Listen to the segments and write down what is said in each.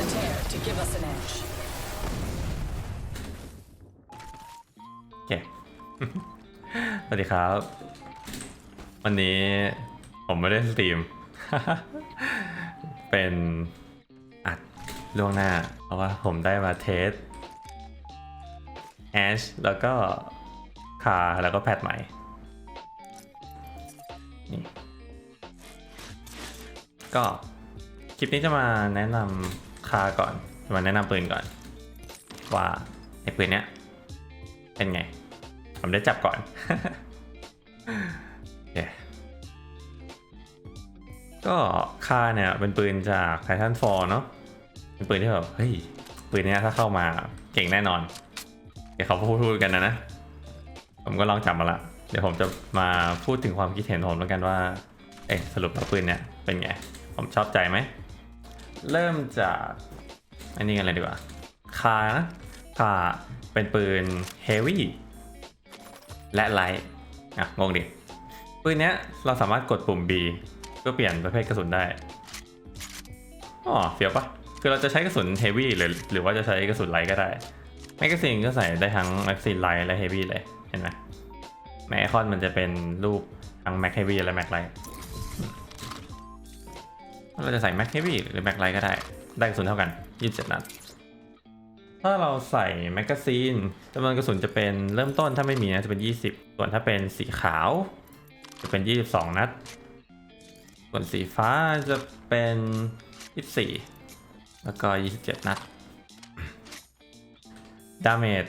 the tear to give us an edge. โอเคสวัสดีครับ วันนี้ผมไม่ได้สตรีม เป็นอัดล่วงหน้า เพราะว่าผมได้มาเทสแอชแล้วก็คาแล้วก็แพทใหม่นี่ก็คลิปนี้จะมาแนะนำ คาก่อนมาแนะนำปืนก่อน ว่าไอ้ปืนเนี้ยเป็นไง ผมได้จับก่อนโอเคก็คาเนี่ยเป็นปืนจากไททันฟอร์เนาะเป็นปืนที่แบบเฮ้ยปืนเนี้ยถ้าเข้ามาเก่งแน่นอน เดี๋ยวเขาพูดพูดกันนะนะ ผมก็ลองจับมาละ เดี๋ยวผมจะมาพูดถึงความคิดเห็นผมแล้วกันว่า เอ๊ะสรุปแล้วปืนเนี่ยเป็นไง ผมชอบใจไหม เริ่มจากอันนี้กันเลยดีกว่าคานะคาเป็นปืนเฮฟวี่และไลท์อะงงดิ ปืนเนี้ยเราสามารถกดปุ่ม B เพื่อเปลี่ยนประเภทกระสุนได้อ๋อเฟียวปะคือเราจะใช้กระสุนเฮฟวี่หรือหรือว่าจะใช้กระสุนไลท์ก็ได้แมกกาซีนก็ใส่ได้ทั้งแมกกาซีนไลท์และเฮฟวี่เลยเห็นไหมแมกคอนมันจะเป็นรูปทั้งแม็กเฮฟวี่และแม็กไลท์ เราจะใส่แม็กเฮฟวี่หรือแม็กไลท์ก็ได้ ได้กระสุนเท่ากัน 27 นัด ถ้าเราใส่แมกกาซีนจำนวนกระสุนจะเป็นเริ่มต้นถ้าไม่มีนะจะเป็น 20 ส่วนถ้าเป็นสีขาว จะเป็น 22 นัด ส่วนสีฟ้าจะเป็น 24 แล้วก็ 27 นัด ดาเมจ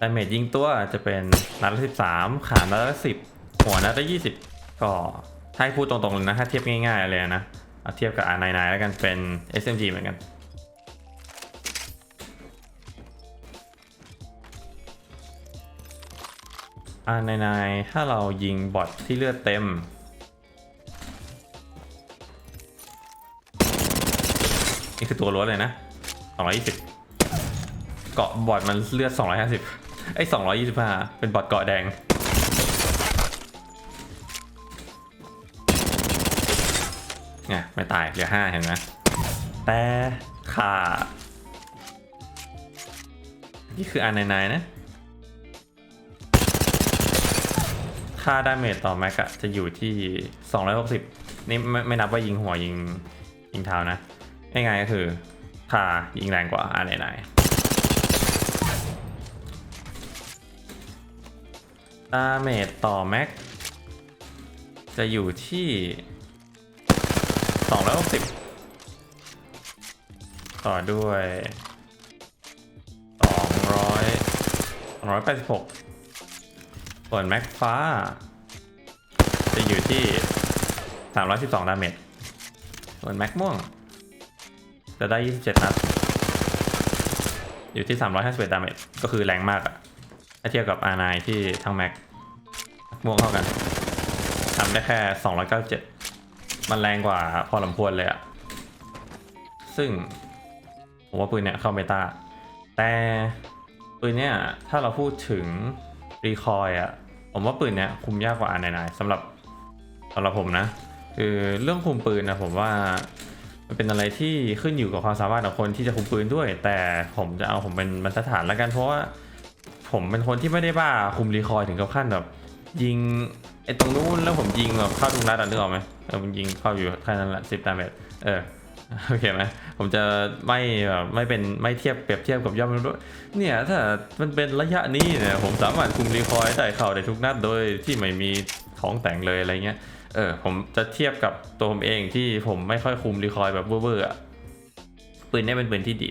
ดาเมจยิงตัวจะเป็นนัดละ13 ขานัดละ10 หัวนัดละ20 ก็ถ้าให้พูดตรงๆเลยนะ ถ้าเทียบง่ายๆเลยนะ เอาเทียบกับ R99 แล้วกันเป็น SMG เหมือนกันอ่าในในถ้าเรายิงบอทที่เลือดเต็ม นี่คือตัวล้วนเลยนะ 220 เกาะบอทมันเลือด 250 ไอ้ย225 เป็นบอทเกาะแดง ไงไม่ตายเหลือ5เห็นไหมแต่ขานี่คืออันในในนะค่าดาเมจต่อแม็กอะจะอยู่ที่ 260 นี่ไม่ไม่นับว่ายิงหัวยิงยิงเท้านะง่ายๆก็คือค่ายิงแรงกว่าอันไหนๆดาเมจต่อแม็กจะอยู่ที่ สองร้อยสิบต่อด้วยสองร้อยสองร้อยแปดสิบหกส่วนแม็กฟ้า จะอยู่ที่สามร้อยสิบสองดาเมจส่วนแม็กม่วง จะได้ยี่สิบเจ็ดนัด อยู่ที่สามร้อยห้าสิบเอ็ดดาเมจก็คือแรงมากอะถ้าเทียบกับอาร์ไนที่ทั้งแม็กม่วงเท่ากันทำได้แค่สองร้อยเก้าสิบเจ็ด มันแรงกว่าพอลำพวนเลยอะซึ่งผมว่าปืนเนี่ยเข้าเมตาแต่ปืนเนี่ยถ้าเราพูดถึงรีคอยอะผมว่าปืนเนี่ยคุมยากกว่าอันไหนๆสำหรับสำหรับผมนะ คือเรื่องคุมปืนนะผมว่ามันเป็นอะไรที่ขึ้นอยู่กับความสามารถของคนที่จะคุมปืนด้วย แต่ผมจะเอาผมเป็นบรรทัดฐานแล้วกันเพราะว่าผมเป็นคนที่ไม่ได้บ้าคุมรีคอยถึงกับขั้นแบบยิง ไอ้ตรงนู้นแล้วผมยิงแบบเข้าทุกนัดอะนึกออกไหมเออผมยิงเข้าอยู่แค่นั้นแหละสิบดาเมจเออโอเคไหมผมจะไม่แบบไม่เป็นไม่เทียบเปรียบเทียบกับยอดมนุษย์เนี่ยถ้ามันเป็นระยะนี้เนี่ยผมสามารถคุมรีคอยได้เข้าได้ทุกนัดโดยที่ไม่มีของแต่งเลยอะไรเงี้ยเออผมจะเทียบกับตัวผมเองที่ผมไม่ค่อยคุมรีคอยแบบเวอร์ๆอะปืนนี้เป็นปืนที่ดี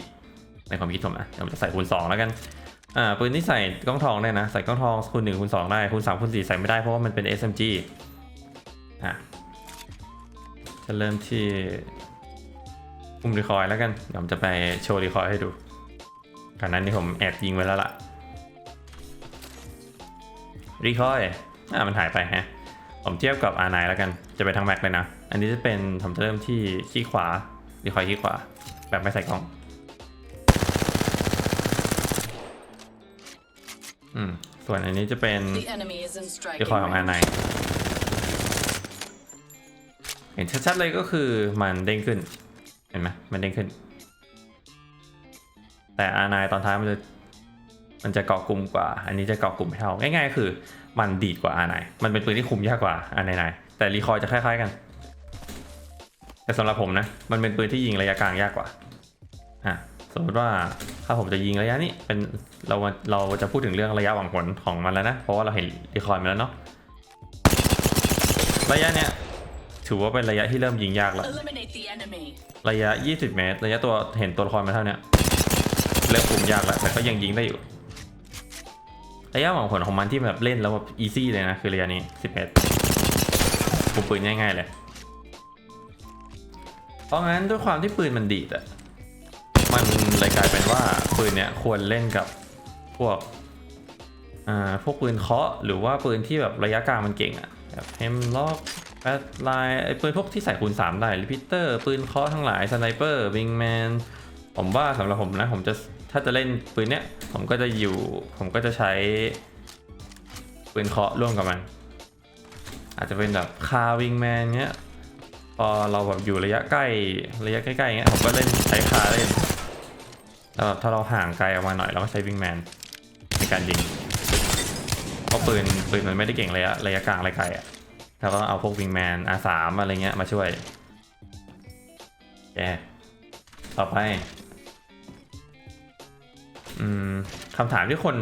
ในความคิดผมนะผมจะใส่คูณสองแล้วกัน อ่าปืนที่ใส่กล้องทองได้นะ ใส่กล้องทองคูณหนึ่งคูณสองได้คูณสามคูณสี่ใส่ไม่ได้เพราะว่ามันเป็น SMG อะจะเริ่มที่คุมรีคอยล์แล้วกันเดี๋ยวผมจะไปโชว์รีคอยล์ให้ดูก่อนนั้นนี่ผมแอบยิงไว้แล้วล่ะรีคอยอ่ามันหายไปฮะผมเทียบกับ R9 แล้วกันจะไปทางแม็กเลยนะ อันนี้จะเป็นผมจะเริ่มที่ขี้ขวารีคอยขี้ขวา แบบไม่ใส่กล้อง อืม ส่วนอันนี้จะเป็น The enemy is in รี striking คอยล์ของ range. R9 เห็นชัดๆเลยก็คือมันเด้งขึ้น เห็นไหมมันเด้งขึ้น แต่อานายตอนท้ายมันจะมันจะเกาะกลุ่มกว่า อันนี้จะเกาะกลุ่มไม่เท่า ง่ายๆ คือ มันดีดกว่าอานายมันเป็นปืนที่คุมยากกว่าอานายนายแต่รีคอยล์จะคล้ายๆกัน แต่สำหรับผมนะ มันเป็นปืนที่ยิงระยะกลางยากกว่า อะ สมมติว่าถ้าผมจะยิงระยะนี้เป็นเราเราจะพูดถึงเรื่องระยะหวังผลของมันแล้วนะ เพราะว่าเราเห็นรีคอยล์มาแล้วเนาะระยะเนี้ยถือว่าเป็นระยะที่เริ่มยิงยากแล้ว Eliminate the enemy. ระยะ 20 เมตร ระยะตัวเห็นตัวละครมาเท่าเนี้ยเริ่มคุมยากแล้วแต่ก็ยังยิงได้อยู่ระยะหวังผลของมันที่แบบเล่นแล้วแบบอีซี่เลยนะคือระยะนี้ 10 เมตรคุมปืนง่ายๆเลยเพราะงั้นด้วยความที่ปืนมันดีดอะ มันเลยกลายเป็นว่าปืนเนี้ยควรเล่นกับพวกอ่าพวกปืนเคาะหรือว่าปืนที่แบบระยะกลางมันเก่งอะแบบเฮมล็อกแบทไลน์ไอ้ปืนพวกที่ใส่คูณ3ได้ลิพิเตอร์ปืนเคาะทั้งหลายสไนเปอร์วิงแมนผมว่าสำหรับผมนะผมจะถ้าจะเล่นปืนเนี้ยผมก็จะอยู่ผมก็จะใช้ปืนเคาะร่วมกับมัน อาจจะเป็นแบบคาวิงแมนเนี้ย พอเราแบบอยู่ระยะใกล้ระยะใกล้ๆอย่างเงี้ยผมก็เล่นใช้คาเล่นแล้วแบบถ้าเราห่างไกลออกมาหน่อยเราก็ใช้วิงแมนในการยิงเพราะปืนปืนมันไม่ได้เก่งระยะระยะกลางระยะไกลอะเราก็เอาพวกวิงแมน R3 อะไรเงี้ยมาช่วยแกต่อไปอืมคำถามที่คน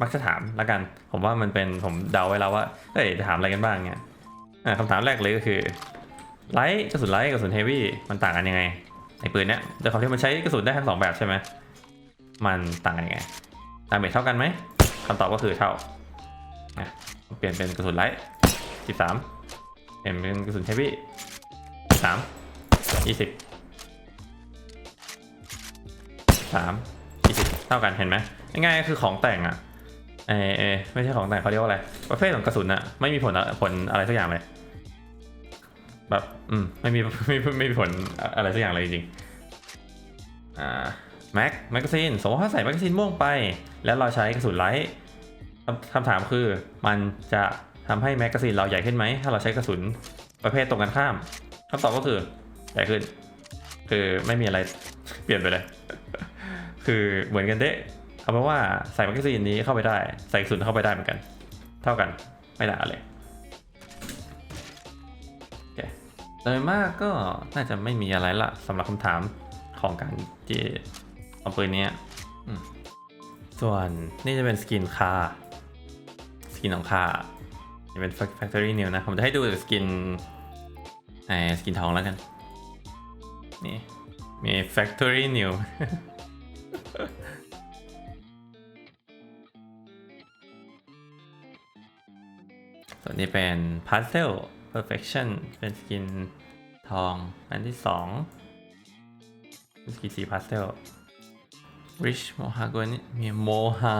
มักจะถามละกัน ผมว่ามันเป็นผมเดาไว้แล้วว่าเฮ้ยจะถามอะไรกันบ้างเงี้ยคำถามแรกเลยก็คือ ไลท์กระสุนไลท์กระสุนเฮฟวี่มันต่างกันยังไงไอ้ปืนเนี้ยด้วยความที่มันใช้กระสุนได้ทั้งสองแบบใช่ไหมมันต่างกันยังไงดาเมจเท่ากันไหมคำตอบก็คือเท่านะเปลี่ยนเป็นกระสุนไลท์13เปลี่ยนเป็นกระสุนเฮฟวี่3 20 3 20เท่ากันเห็นไหมง่ายๆคือของแต่งอะเอเอไม่ใช่ของแต่งเขาเรียกว่าอะไรประเภทของกระสุนอะไม่มีผลผลอะไรสักอย่างเลย แบบอืมไม่มีไม่ไม่ไม่มีผลอะไรสักอย่างเลยจริงอ่าแม็กแมกกาซีนสมมติว่าใส่แมกกาซีนม่วงไป แล้วเราใช้กระสุนไลท์คำถามคือมันจะทำให้แมกกาซีนเราใหญ่ขึ้นไหม ถ้าเราใช้กระสุนประเภทตรงกันข้ามคำตอบก็คือใหญ่ขึ้น คือไม่มีอะไรเปลี่ยนไปเลย คือเหมือนกันเด้เอาเป็นว่าใส่แมกกาซีนนี้เข้าไปได้ ใส่กระสุนเข้าไปได้เหมือนกัน เท่ากันไม่ต่างกันเลย โดยมากก็น่าจะไม่มีอะไรละสำหรับคำถามของการที่เอาปืนเนี้ยส่วนนี่จะเป็นสกินคาสกินของคาจะเป็น Factory New นะ ผมจะให้ดูสกินไอ้สกินทองแล้วกัน นี่มี Factory New ส่วนนี้เป็น Puzzle Perfection เป็นสกินทอง อันที่สองเป็นสกินสีพาสเทล Rich Mohagani มีโมฮา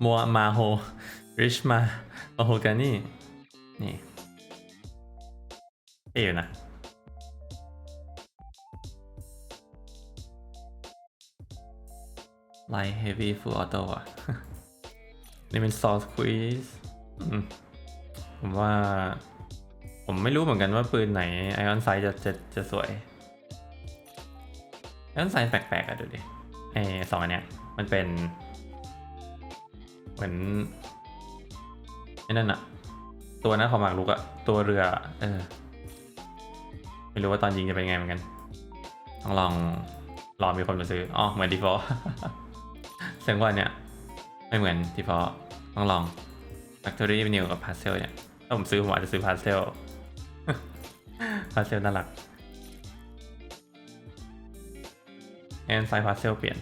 โมมาโฮ Rich มาโมโฮกานี่นี่เอ๋อยู่นะ Light Heavy Full Auto อะนี่เป็น Source Squeeze อืมผมว่า ผมไม่รู้เหมือนกันว่าปืนไหนไอออนไซจะจะจะสวยไอออนไซแปลกๆอะดูดิไอสองอันเนี้ยมันเป็น เหมือนไอ้นั่นอะตัวนั้นของหมากลุกอะตัวเรือ เออ ไม่รู้ว่าตอนยิงจะเป็นไงเหมือนกันต้องลองรอมีคนมาซื้ออ๋อเหมือนดีฟอเสียงว่าเนี่ยไม่เหมือนดีฟอต้องลอง Factory New กับ Parcel เนี่ย ถ้าผมซื้อผมอาจจะซื้อ Parcel Parcel น่ารักแอนไซพาเซลเปลี่ยน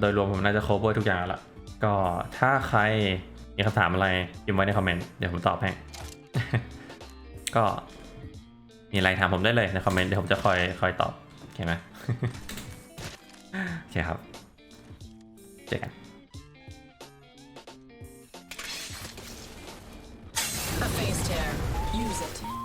โดยรวมผมน่าจะ cover ทุกอย่างแล้วล่ะ ก็ถ้าใครมีคำถามอะไรพิมพ์ไว้ในคอมเมนต์ เดี๋ยวผมตอบให้ ก็มีอะไรถามผมได้เลยในคอมเมนต์เดี๋ยวผมจะคอยคอยตอบ โอเคไหมโอเคครับ เจอกัน it.